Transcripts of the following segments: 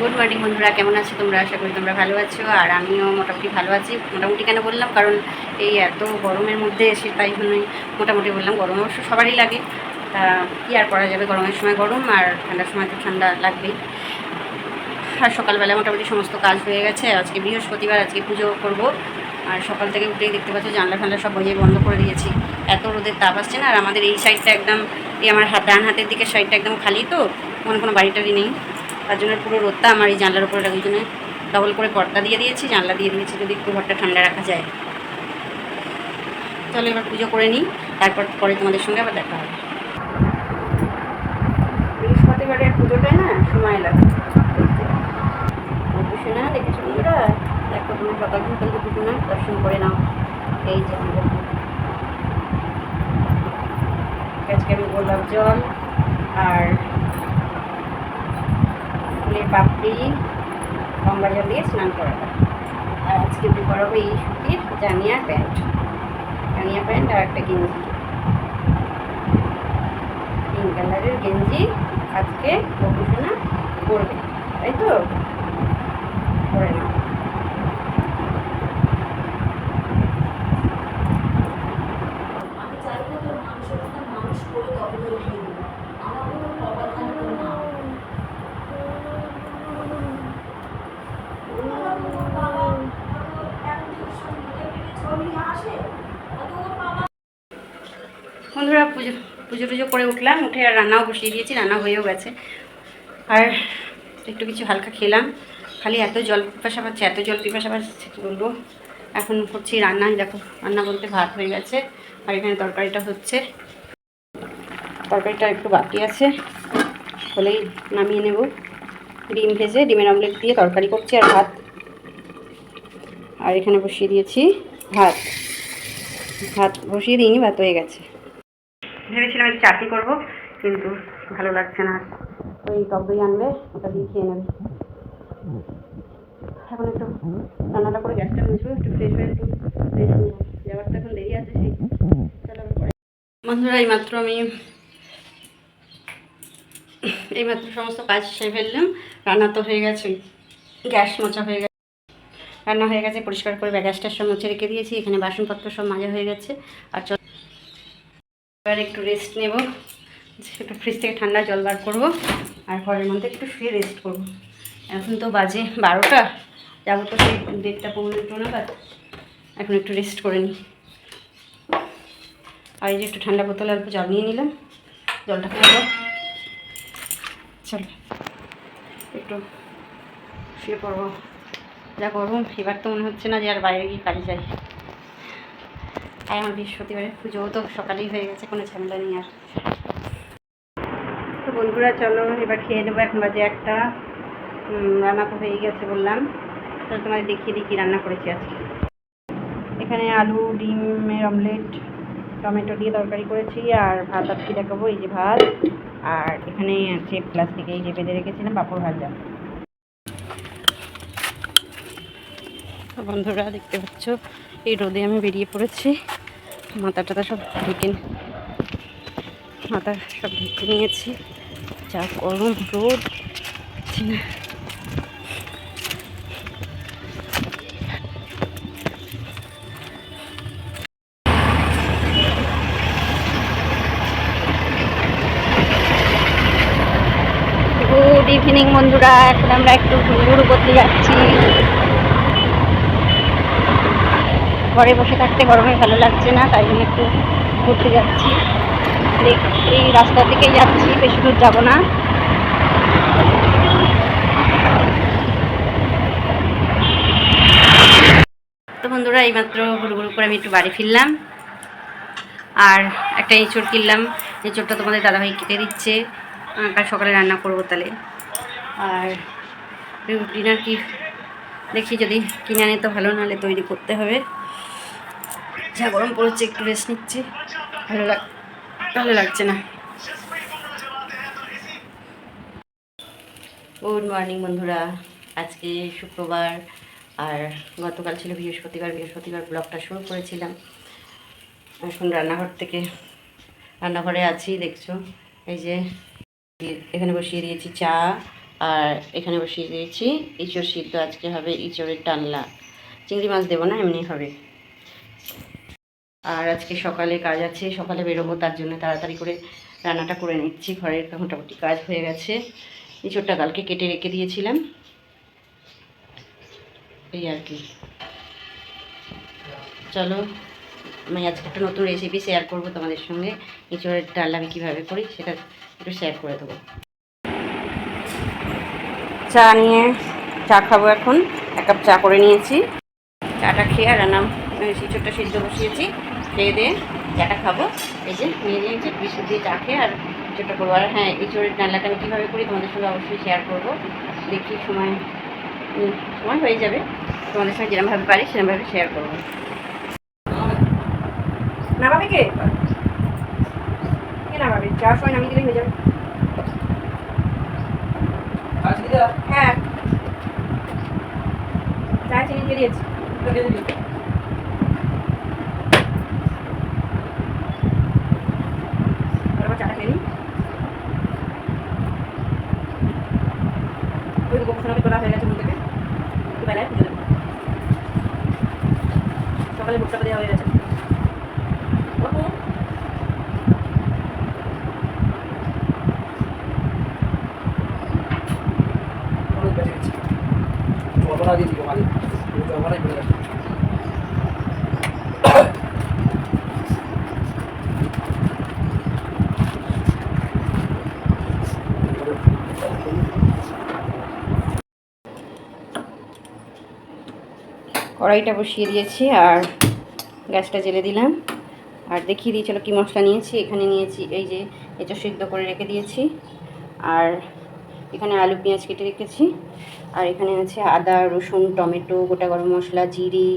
Good morning বন্ধুরা, কেমন আছো তোমরা? আশা করি তোমরা ভালো আছো, আর আমিও মোটামুটি ভালো আছি। মোটামুটি কেন বললাম? কারণ এই এত গরমের মধ্যে এসে তাই জন্যই মোটামুটি বললাম, গরম অবশ্য সবারই লাগে। তা কী আর করা যাবে? গরমের সময় গরম, আর ঠান্ডার সময় তো ঠান্ডা লাগবেই। আর সকালবেলা মোটামুটি সমস্ত কাজ হয়ে গেছে। আজকে বৃহস্পতিবার, আজকে পুজো করব। আর সকাল থেকে উঠেই দেখতে পাচ্ছ, জানলা ফানলা সব বইয়ে বন্ধ করে দিয়েছি। এত রোদের তাপ আসছে না, আর আমাদের এই সাইডটা একদম, এই আমার হাত ডান হাতের দিকে সাইডটা একদম খালি তো, মনে কোনো বাড়ি টাড়ি নেই। তার জন্য পুরো রোদটা আমার এই জানলার উপরে রাখার জন্য ডবল করে পর্দা দিয়ে দিয়েছি, জানলা দিয়ে দিয়েছি যদি একটু ঘরটা ঠান্ডা রাখা যায়। তাহলে এবার পুজো করে নিই, তারপর পরে তোমাদের সঙ্গে আবার দেখা হবে। বৃহস্পতিবারের পুজোটায় না সময় লাগে। অবশ্যই না, দেখেছ বন্ধুরা? না দর্শন করে নাও। এই যে আমাদের আজকে আমি গোলাপ জল আর ফুলের পাপড়ি গঙ্গা জল দিয়ে স্নান করাবো আর আজকে আমি করাবো এই সুতির জানিয়া প্যান্ট। জানিয়া প্যান্ট আর একটা গেঞ্জি। পিঙ্ক কালারের গেঞ্জি আজকে গবেষণা করবে তাই তো করে নাও আমি চাইব তোর মানুষের কথা মানুষ করে তবে তো উঠিয়ে দেবো আমার কোনো কপাল খানে তোর মা বন্ধুরা পুজো টুজো করে উঠলাম, উঠে আর রান্নাও বসিয়ে দিয়েছি, রান্না হয়েও গেছে। আর একটু কিছু হালকা খেলাম। খালি এত জল পিপাসা পাচ্ছে, এত জল পিপাসা পাচ্ছে বলব? এখন করছি রান্না দেখো, রান্না বলতে ভাত হয়ে গেছে, আর এখানে তরকারিটা হচ্ছে। তরকারিটা একটু বাকি আছে, হলেই নামিয়ে নেব। ডিম ভেজে, ডিমের অমলেট দিয়ে তরকারি করছি আর ভাত। আর এখানে বসিয়ে দিয়েছি ভাত। ভাত বসিয়ে দিইনি, ভাত হয়ে গেছে। ভেবেছিলাম একটু চাটনি করব, কিন্তু ভালো লাগছে না। ওই টক আনবে, ওটা দিয়ে খেয়ে নেবে। এখন একটু রান্নাটা করে গ্যাসটা মুছবো একটু ফ্রেশ হয়ে একটু রেস্ট নেব যাওয়ার এখন দেরি আছে, সেই বন্ধুরা, এইমাত্র আমি এইমাত্র সমস্ত কাজ সেরে ফেললাম। রান্না তো হয়ে গেছে, গ্যাস মোচা হয়ে গেছে। রান্না হয়ে গেছে, পরিষ্কার করে গ্যাসটার সব মুছে রেখে দিয়েছি। এখানে বাসনপত্র সব মাজা হয়ে গেছে। আর চল এবার একটু রেস্ট নেব। একটু ফ্রিজ থেকে ঠান্ডা জল বার করব আর ঘরের মধ্যে একটু শুয়ে রেস্ট করব। এখন তো বাজে বারোটা, যাব তো সেই দেড়টা পনেরো একটু নাগাদ। এখন একটু রেস্ট করে নিই। আর এই যে একটু ঠান্ডা বোতলে অল্প জল নিয়ে নিলাম। জলটা খাব চলো, একটু শুয়ে পড়ব। যা গরম, এবার তো মনে হচ্ছে না যে আর বাইরে গিয়ে কাজে যাই। আর আমার বৃহস্পতিবারে পুজোও তো সকালেই হয়ে গেছে, কোনো ঝামেলা নেই আর। তো বন্ধুরা, চলো এবার খেয়ে নেব, এখন বাজে একটা। রান্না তো হয়ে গেছে বললাম। তাহলে তোমাদের দেখিয়ে দিই কী রান্না করেছি আজকে। এখানে আলু, ডিমের অমলেট, টমেটো দিয়ে তরকারি করেছি, আর ভাত আজকে দেখাবো, এই যে ভাত। আর এখানে আছে প্লাস্টিকে এই যে বেঁধে রেখেছিলাম, পাঁপড় ভাজা। বন্ধুরা, দেখতে পাচ্ছ, এই রোদে আমি বেরিয়ে পড়েছি। মাথা টাথা সব ঢেকে মাথা সব ঢেকে নিয়েছি। যা গরম রোদ। গুড ইভিনিং বন্ধুরা। এখন আমরা একটু ঘুরঘুর করতে যাচ্ছি। ঘরে বসে থাকতে গরমে ভালো লাগছে না, তাই জন্য একটু ঘুরতে যাচ্ছি। এই রাস্তার দিকেই যাচ্ছি, বেশি দূর যাব না। তো বন্ধুরা, এইমাত্র ঘুরু করে আমি একটু বাড়ি ফিরলাম। আর একটা এঁচড় কিনলাম। এঁচড়টা তোমাদের দাদাভাই কেটে দিচ্ছে। কাল সকালে রান্না করব তাহলে। আর ডিনার কি? দেখি যদি কিনে আনে তো ভালো, নাহলে তৈরি করতে হবে। যা গরম পড়েছে, একটু রেস্ট নিচ্ছি। ভালো লাগ ভালো লাগছে না। গুড মর্নিং বন্ধুরা। আজকে শুক্রবার, আর গতকাল ছিল বৃহস্পতিবার। বৃহস্পতিবার ব্লগটা শুরু করেছিলাম। এখন রান্নাঘর থেকে রান্নাঘরে আছি, দেখছ? এই যে, এখানে বসিয়ে দিয়েছি চা, আর এখানে বসিয়ে দিয়েছি ইঁচড় সিদ্ধ। আজকে হবে ইঁচড়ের টানলা। চিংড়ি মাছ দেবো না, এমনি হবে। আর আজকে সকালে কাজ আছে, সকালে বেরোবো তার জন্য তাড়াতাড়ি করে রান্নাটা করে নিচ্ছি, ঘরের মোটামুটি কাজ হয়ে গেছে। ইঁচড়টা কালকে কেটে রেখে দিয়েছিলাম। এই আর কি। চলো, আমি আজকে একটা নতুন রেসিপি শেয়ার করব তোমাদের সঙ্গে ইঁচড়ের ডাল আমি কীভাবে করি সেটা একটু শেয়ার করে দেবো। চা নিয়ে, চা খাব এখন, এক কাপ চা করে নিয়েছি। চাটা খেয়ে আর রান্না ইঁচড়টা সিদ্ধ বসিয়েছি। খেয়ে দিয়ে চাটা খাব এই যে নিয়ে নিয়েছি বিস্কুট দিয়ে চা খেয়ে আর ইঁচড়টা করব। আর হ্যাঁ ইঁচড়ের ডালনাটা আমি কীভাবে করি তোমাদের সঙ্গে অবশ্যই শেয়ার করব। দেখি সময় সময় হয়ে যাবে। তোমাদের সঙ্গে যেরকমভাবে পারি সেরকমভাবে শেয়ার করব। নামাবে কে? কে নামাবে যাওয়ার সময় নামিয়ে দিলেই হয়ে যাবে। হ্যাঁ। চা চিনি দিয়ে দিয়েছি এবার চাটা খেয়ে নিই ওই গোপসোনাকে তোলা হয়ে গেছে মন থেকে একটু বেলায় পুজো দেবো সকালে ভুট্টা দেওয়া হয়ে গেছে। কড়াইটা বসিয়ে দিয়েছি আর গ্যাসটা জেলে দিলাম। আর দেখিয়ে দিই, চলো কী মশলা নিয়েছি। এখানে নিয়েছি এই যে, এটা সিদ্ধ করে রেখে দিয়েছি। আর এখানে আলু পেঁয়াজ কেটে রেখেছি। আর এখানে আছে আদা, রসুন, টমেটো, গোটা গরম মশলা, জিরি,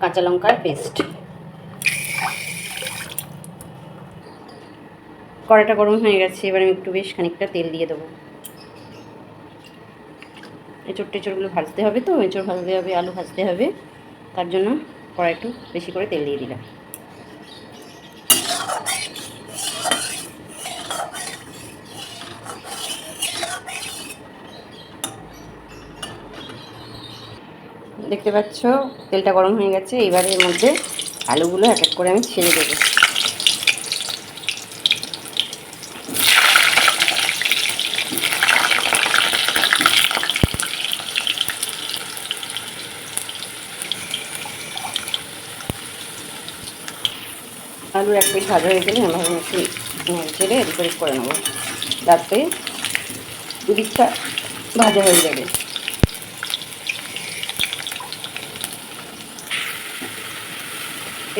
কাঁচা লঙ্কার পেস্ট। কড়াটা গরম হয়ে গেছে, এবার আমি একটু বেশ খানিকটা তেল দিয়ে দেবো। এঁচড় টেচড়গুলো ভাজতে হবে তো, এঁচড় ভাজতে হবে, আলু ভাজতে হবে। তার জন্য কড়াই একটু বেশি করে তেল দিয়ে দিলাম। দেখতে পাচ্ছ, তেলটা গরম হয়ে গেছে। এবারে এর মধ্যে আলুগুলো এক এক করে আমি ছেড়ে দেবো। আলু এক পিস ভাজা হয়ে গেলে আমরা একটু ছেড়ে এদিক করে নেব। যাতে দিকটা ভাজা হয়ে যাবে।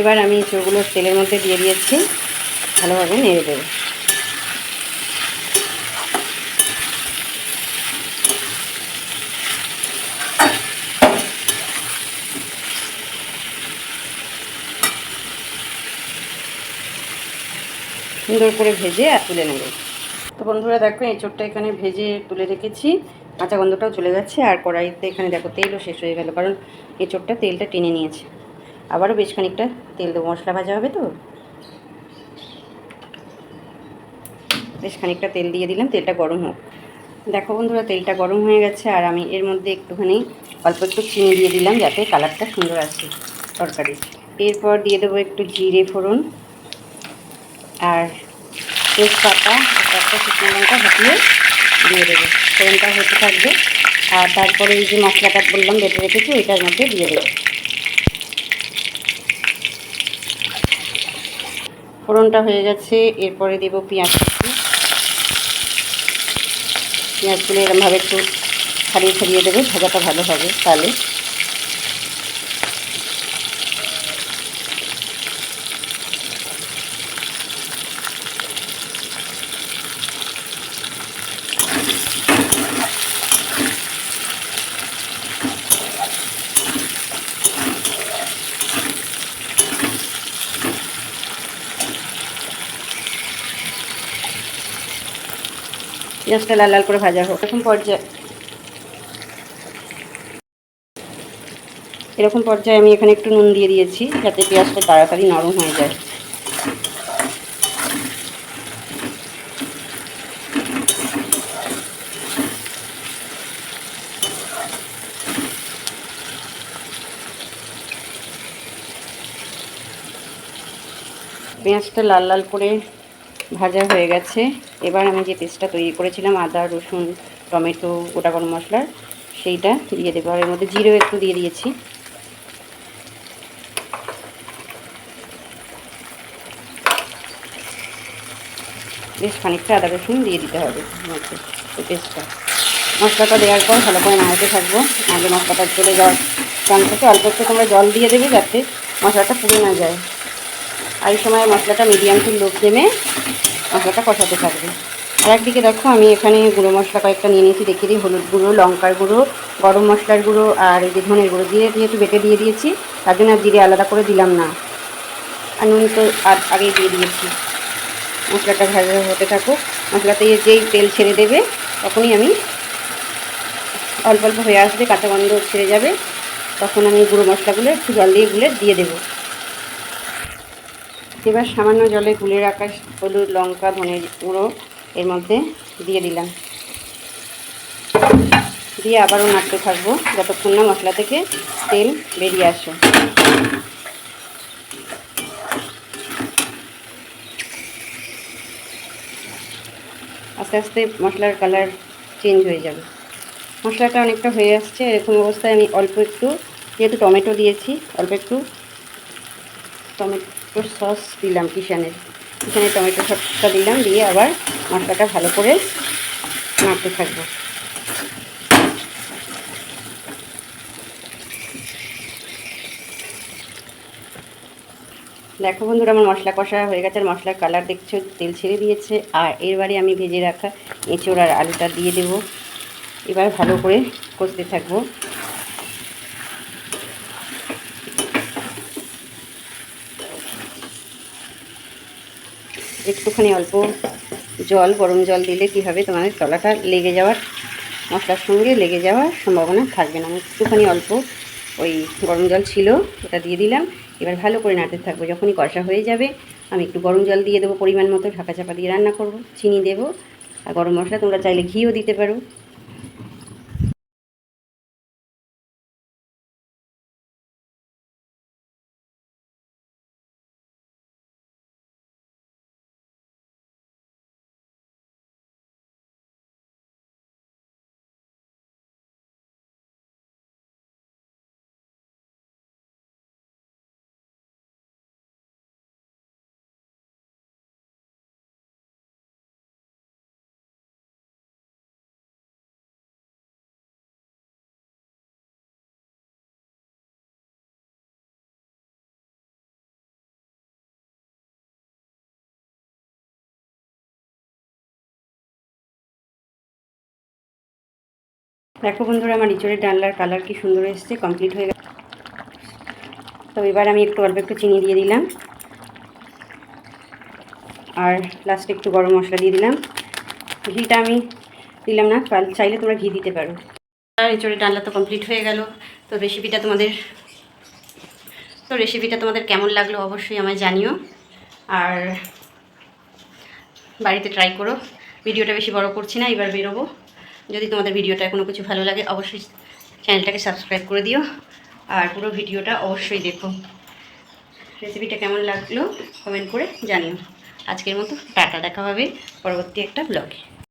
এবার আমি চোরগুলো তেলের মধ্যে দিয়ে দিয়েছি, ভালোভাবে নেড়ে দেবো। সুন্দর করে ভেজে আর তুলে নেব। তো বন্ধুরা দেখো এঁচোড়টা এখানে ভেজে তুলে রেখেছি। কাঁচা গন্ধটাও চলে গেছে আর কড়াইতে এখানে দেখো তেলও শেষ হয়ে গেল, কারণ এঁচোড়টা তেলটা টেনে নিয়েছে। আবারও বেশ খানিকটা তেল দেবো, মশলা ভাজা হবে তো? বেশ খানিকটা তেল দিয়ে দিলাম, তেলটা গরম হোক। দেখো বন্ধুরা, তেলটা গরম হয়ে গেছে আর আমি এর মধ্যে একটুখানি অল্প একটু চিনি দিয়ে দিলাম যাতে কালারটা সুন্দর আসে তরকারি এরপর দিয়ে দেবো একটু জিরে ফোড়ন। আর তেজপাতা একটা শুকনো লঙ্কা হাঁটিয়ে দিয়ে দেবো। ফোড়নটা হতে থাকবে। আর তারপরে এই যে মশলাটা বললাম, বেটে রেখেছি, এটার মধ্যে দিয়ে দেবো। ফোড়নটা হয়ে গেছে, এরপরে দেবো পেঁয়াজ। কুচি পেঁয়াজগুলো এরমভাবে একটু ছাড়িয়ে ছাড়িয়ে দেবে, ভাজাটা ভালো হবে তাহলে। পেঁয়াজটা লাল লাল করে ভাজা হোক। এরকম পর্যায়ে এরকম পর্যায়ে আমি এখানে একটু নুন দিয়ে দিয়েছি, যাতে পেঁয়াজটা তাড়াতাড়ি নরম হয়ে যায়। পেঁয়াজটা লাল লাল করে ভাজা হয়ে গেছে। এবার আমি যে পেস্টটা তৈরি করেছিলাম, আদা, রসুন, টমেটো, গোটা গরম মশলার, সেইটা দিয়ে দেবো। আর এর মধ্যে জিরেও একটু দিয়ে দিয়েছি। বেশ খানিকটা আদা, রসুন দিয়ে দিতে হবে মধ্যে এই পেস্টটা। মশলাটা দেওয়ার পর ভালো করে নাড়াতে থাকব। নাহলে মশলাটা চলে যাওয়ার চান থেকে অল্প একটু তোমরা জল দিয়ে দেবে যাতে মশলাটা পুড়ে না যায়। আর এই সময় মশলাটা মিডিয়াম টু লো ফ্লেমে মশলাটা কষাতে থাকবে। আর একদিকে দেখো, আমি এখানে গুঁড়ো মশলা কয়েকটা নিয়ে নিয়েছি। দেখিয়ে দিই, হলুদ গুঁড়ো, লঙ্কার গুঁড়ো, গরম মশলার গুঁড়ো আর এই যে ধনের গুঁড়ো দিয়ে যেহেতু বেটে দিয়ে দিয়েছি, তার জন্য আর জিরে আলাদা করে দিলাম না। আর নুন তো আর আগেই দিয়ে দিয়েছি। মশলাটা ভাজা হতে থাকুক। মশলাতে যেই তেল ছেড়ে দেবে, তখনই আমি অল্প অল্প হয়ে আসবে কাঁচা গন্ধ ছেড়ে যাবে, তখন আমি গুঁড়ো মশলাগুলো একটু জল দিয়ে গুলে দিয়ে দেবো। এবার সামান্য জলে গুলে রাখা হলুদ, লঙ্কা ধনে গুঁড়ো এর মধ্যে দিয়ে দিলাম। দিয়ে আবারও নাড়তে থাকব যতক্ষণ না মশলা থেকে তেল বেরিয়ে আসে। আস্তে আস্তে মশলার কালার চেঞ্জ হয়ে যাবে। মশলাটা অনেকটা হয়ে আসছে, এরকম অবস্থায় আমি অল্প একটু, যেহেতু টমেটো দিয়েছি, অল্প একটু টমেটো সস দিলাম কিষানের কিষানে টমেটো সসটা দিলাম, দিয়ে আবার মশলাটা ভালো করে নাড়তে থাকব। দেখো বন্ধুরা, আমার মশলা কষা হয়ে গেছে, আর মশলার কালার দেখছ, তেল ছেড়ে দিয়েছে। আর এরবারে আমি ভেজে রাখা এঁচোড় আর আলুটা দিয়ে দেবো। এবার ভালো করে কষতে থাকব। একটুখানি অল্প জল, গরম জল দিলে কি হবে? তোমাদের তলাটা লেগে যাওয়ার মশলার সঙ্গে লেগে যাওয়ার সম্ভাবনা থাকবে না। আমি একটুখানি অল্প ওই গরম জল ছিল, ওটা দিয়ে দিলাম। এবার ভালো করে নাড়তে থাকব। যখনই কষা হয়ে যাবে, আমি একটু গরম জল দিয়ে দেবো পরিমাণ মতো, ঢাকা চাপা দিয়ে রান্না করব, চিনি দেবো, আর গরম মশলা তোমরা চাইলে ঘিও দিতে পারো। দেখো বন্ধুরা, আমার ইঁচড়ের ডালনার কালার কি সুন্দর এসছে কমপ্লিট হয়ে গেছে। তো এবার আমি একটু অল্প একটু চিনি দিয়ে দিলাম। আর লাস্টে একটু গরম মশলা দিয়ে দিলাম। ঘিটা আমি দিলাম না চাইলে তোমরা ঘি দিতে পারো। আর ডালনা তো কমপ্লিট হয়ে গেল। তো রেসিপিটা তোমাদের, তো রেসিপিটা তোমাদের কেমন লাগল অবশ্যই আমায় জানিও। আর বাড়িতে ট্রাই করো। ভিডিওটা বেশি বড় করছি না, এবার বেরোবো। যদি তোমাদের ভিডিওটা কোনো কিছু ভালো লাগে, অবশ্যই চ্যানেলটাকে সাবস্ক্রাইব করে দিও আর পুরো ভিডিওটা অবশ্যই দেখো। রেসিপিটা কেমন লাগল কমেন্ট করে জানিও। আজকের মতো টাটা, দেখা হবে পরবর্তী একটা ব্লগে।